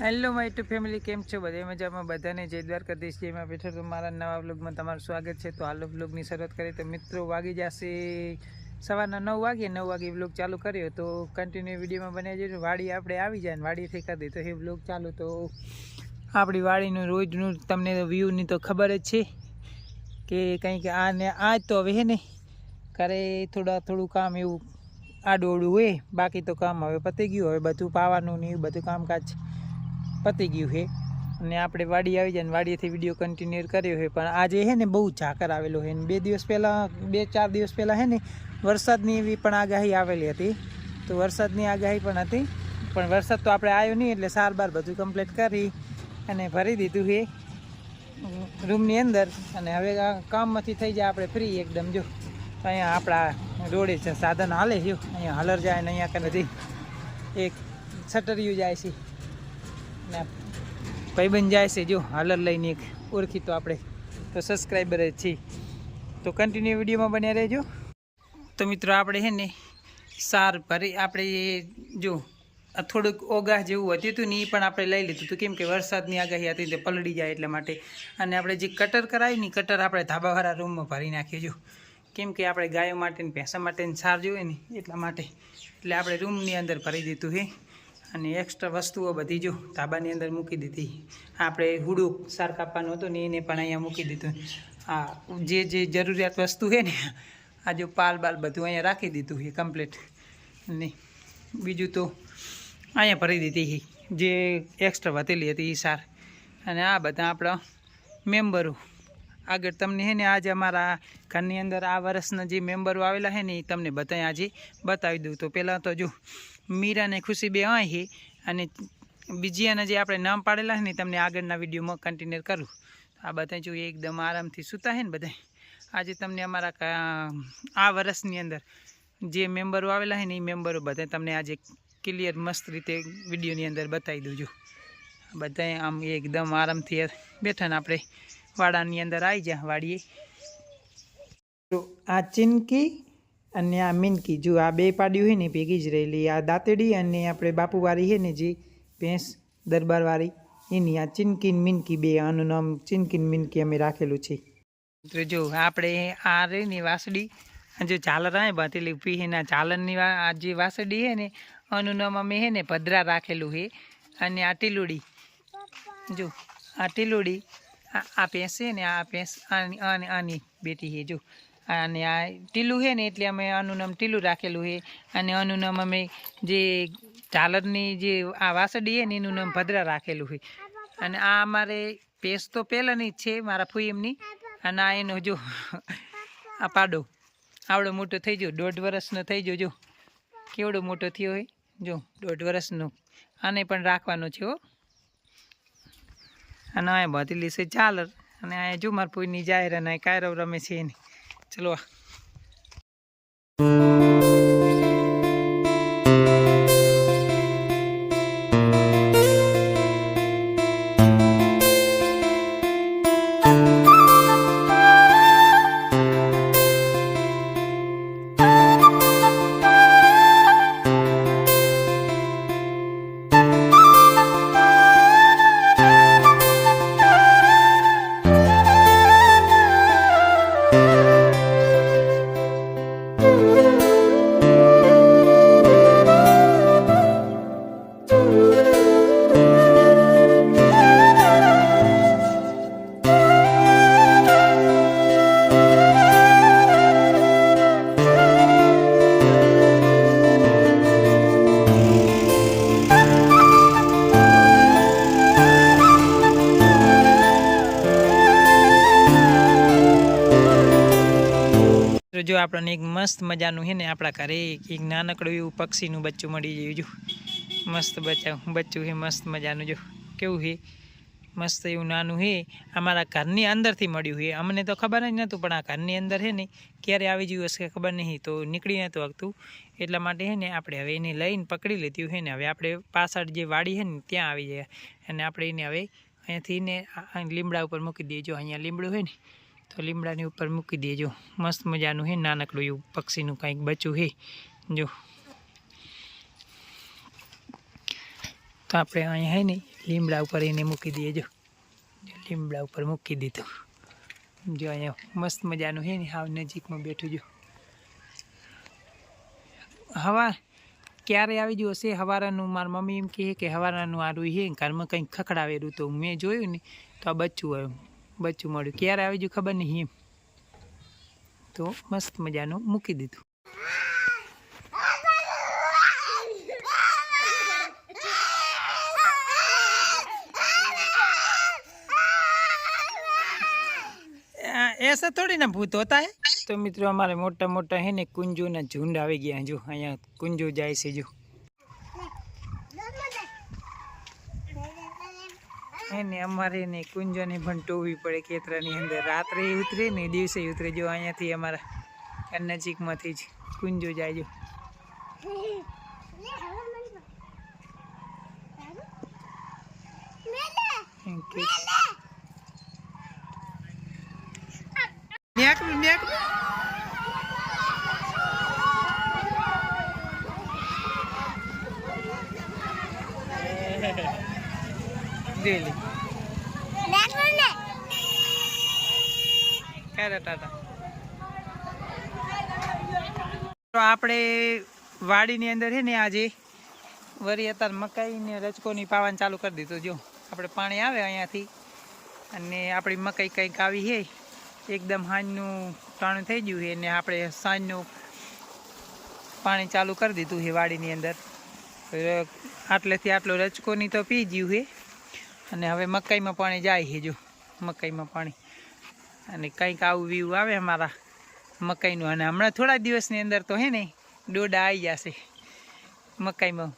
Hello my two family કેમ છો? બધા મજામાં? બધાને જય દ્વારકાધીશ. જેમાં બેઠો તો મારા નવા વ્લોગમાં તમારું સ્વાગત છે. તો હાલો વ્લોગની શરૂઆત કરીએ તો મિત્રો વાગી જશે સવારના નવ વાગે. નવ વાગે વ્લોગ ચાલુ કર્યો તો કન્ટિન્યુ વિડીયોમાં બનાવી જઈએ વાડી આપણે આવી જાય ને વાડીથી કરી દઈએ તો એ વ્લોગ ચાલુ. તો આપણી વાડીનું રોજનું તમને વ્યૂની તો ખબર જ છે કે કંઈક આ ને આ તો હવે હે ને ઘરે થોડા થોડું કામ એવું આડોડું હોય. બાકી તો કામ હવે પતી ગયું. હવે બધું પાવાનું ને એવું બધું કામકાજ પતી ગયું છે. અને આપણે વાડી આવી જાય ને વાડીએથી વીડિયો કન્ટિન્યુ કર્યો છે. પણ આજે છે ને બહુ ઝાકર આવેલો છે. ને બે દિવસ પહેલાં, બે ચાર દિવસ પહેલાં છે ને વરસાદની એવી પણ આગાહી આવેલી હતી. તો વરસાદની આગાહી પણ હતી. પણ વરસાદ તો આપણે આવ્યો નહીં, એટલે સાર બાર બધું કમ્પ્લીટ કરી અને ભરી દીધું છે. રૂમની અંદર. અને હવે કામમાંથી થઈ જાય, આપણે ફ્રી એકદમ. જો, અહીંયા આપણા રોડે છે, સાધન હાલે છે. અહીંયા હલર જાય ને અહીંયા કનેથી એક સટરિયું જાય છે. ભાઈબંધ જાય છે, જો હાલર લઈને એક ઓળખી તો આપણે. તો સબસ્ક્રાઈબર જ છીએ તો કન્ટિન્યુ વિડીયોમાં બન્યા રહેજો. તો મિત્રો આપણે છે ને સાર ભરી, આપણે જો થોડુંક ઓગાહ જેવું હતું હતું ને એ પણ આપણે લઈ લીધું હતું. કેમ કે વરસાદની આગાહી હતી તે પલળી જાય એટલા માટે. અને આપણે જે કટર કરાવી ને કટર આપણે ધાબાવાળા રૂમમાં ભરી નાખીએ જો. કેમ કે આપણે ગાયો માટે ને ભેંસા માટે સાર જોઈએ ને એટલા માટે. એટલે આપણે રૂમની અંદર ભરી દીધું છે અને એક્સ્ટ્રા વસ્તુઓ બધી જો ધાબાની અંદર મૂકી દીધી. આપણે હુડું સાર કાપવાનું હતું ને એને પણ અહીંયા મૂકી દીધું. આ જે જે જરૂરિયાત વસ્તુ છે ને, આ જો પાલ બાલ બધું અહીંયા રાખી દીધું છે કમ્પ્લીટ ને બીજું તો અહીંયા ભરી દીધી જે એક્સ્ટ્રા વધેલી હતી એ સાર. અને આ બધા આપણા મેમ્બરો આગળ તમને છે ને આજે અમારા ઘરની અંદર આ વર્ષના જે મેમ્બરો આવેલા છે ને, એ તમને બધા આજે બતાવી દઉં. તો પહેલાં તો જો મીરા અને ખુશી બે અહીં બીજી અને જે આપણે નામ પાડેલા છે ને તમને આગળના વિડીયોમાં કન્ટિન્યુ કરું. આ બધા જો એકદમ આરામથી સૂતા છે ને બધા આજે તમને અમારા આ વર્ષની અંદર જે મેમ્બરો આવેલા છે ને એ મેમ્બરો બધા તમને આજે ક્લિયર મસ્ત રીતે વિડીયોની અંદર બતાવી દઉં છું બધા આમ એકદમ આરામથી બેઠા ને આપણે વાડાની અંદર આવી જા વાડીએ. તો આ ચિનકી અને આ મિનકી, જો આ બે પાડ્યું છે ને ભેગી જ રહેલી. આ દાંતડી અને આપણે બાપુવાળી છે ને જે ભેંસ દરબારવાળી, એની આ ચિનકીન મિનકી બે, આનું નામ ચિનકીન મિનકી અમે રાખેલું છે. તો જો આપણે આ રહી ને વાસડી જો ઝાલર આવે બાંધેલી છે ને ઝાલરની આ જે વાસડી છે ને, આનું નામ અમે છે ને ભદ્રા રાખેલું છે અને આ ટીલુડી, જો આ ટીલુડી, આ ભેંસ છે ને, આ ભેંસ આની આની બેટી છે જો. અને આ ટીલું છે ને એટલે અમે આનું નામ ટીલું રાખેલું છે. અને આનું અમે જે ઝાલરની જે આ વાસડી છે ને એનું નામ ભદ્રા રાખેલું છે. અને આ અમારે પેસ તો પહેલાંની જ છે, મારા ફૂઈ એમની. અને આ એનો જો આ પાડો, આવડો મોટો થઈ ગયો, દોઢ વર્ષનો થઈ ગયો જો. કેવડો મોટો થયો હોય? જો, દોઢ વર્ષનો. આને પણ રાખવાનો છે હો. અને અહીંયા બાંધેલી છે ઝાલર. અને અહીંયા જો મારા ફૂઈની જાહેર અને કાયરવ રમે છે એની. ચલો આપણને એક મસ્ત મજાનું છે ને આપણા ઘરે એક નાનકડું એવું પક્ષીનું બચ્ચું મળી ગયું જો. મસ્ત બચ્ચા બચ્ચું છે મસ્ત મજાનું જો. કેવું છે મસ્ત એવું નાનું છે અમારા ઘરની અંદરથી મળ્યું છે અમને તો ખબર જ નહોતું, પણ આ ઘરની અંદર છે ને ક્યારે આવી ગયું હશે ખબર નહીં. તો નીકળી નહોતું આગતું એટલા માટે છે ને આપણે હવે એને લઈને પકડી લીધું છે ને. હવે આપણે પાછળ જે વાડી છે ને, ત્યાં આવી જાય અને આપણે એને હવે અહીંયાથી ને લીમડા ઉપર મૂકી દઈએ જો અહીંયા લીમડું હોય ને તો લીમડાની ઉપર મૂકી દેજો. મસ્ત મજાનું હે, નાનકડું એવું પક્ષીનું કાંઈક બચ્ચું હે. જો. તો આપણે અહીંયા હે ને લીમડા ઉપર એને મૂકી દઈએ જો જો લીમડા ઉપર મૂકી દીધું. જો અહીંયા મસ્ત મજાનું હે ને હાવ નજીકમાં બેઠું જો. હવા ક્યારે આવી ગયું હશે? હવારાનું મારી મમ્મી એમ કહે કે હવારાનું આરું હે ઘરમાં કંઈક ખખડાવેલું તો મેં જોયું ને, તો આ બચ્ચું આવ્યું. બચ્ચું મળ્યું. ક્યારે આવી જ્યું ખબર નહીં એમ. તો મસ્ત મજાનું મૂકી દીધું. એસા થોડી ના ભૂત હોતા હે? તો મિત્રો અમારે મોટા મોટા હે ને કુંજુના ઝુંડ આવી ગયા જો. અહીંયા કુંજુ જાય છે જો. એને અમારે ને કુંજોને પણ ટોવી પડે ખેતરાની અંદર. રાત્રે ઉતરે ને, દિવસે ઉતરે. જો અહીંયાથી અમારા નજીકમાંથી જ કુંજો જાય જો. એમ કે નેકરું નેકરું દેલી ક્યારે ટાટા તો આપણે વાડીની અંદર છે ને આજે વરી અત્યારે મકાઈ ને રચકોની પાવાનું ચાલુ કરી દીધું. જો આપણે પાણી આવે અહીંયાથી અને આપણી મકાઈ કંઈક આવી છે એકદમ સાંજનું ટાણું થઈ ગયું છે અને આપણે સાંજનું પાણી ચાલુ કરી દીધું છે વાડીની અંદર. આટલેથી આટલો રચકોની તો પી ગયું છે અને હવે મકાઈમાં પાણી જાય છે જો, મકાઈમાં પાણી. અને કંઈક આવું વ્યૂ આવે અમારા મકાઈનું. અને હમણાં થોડા દિવસની અંદર તો હે ને ડોડા આવી જશે. મકાઈમાં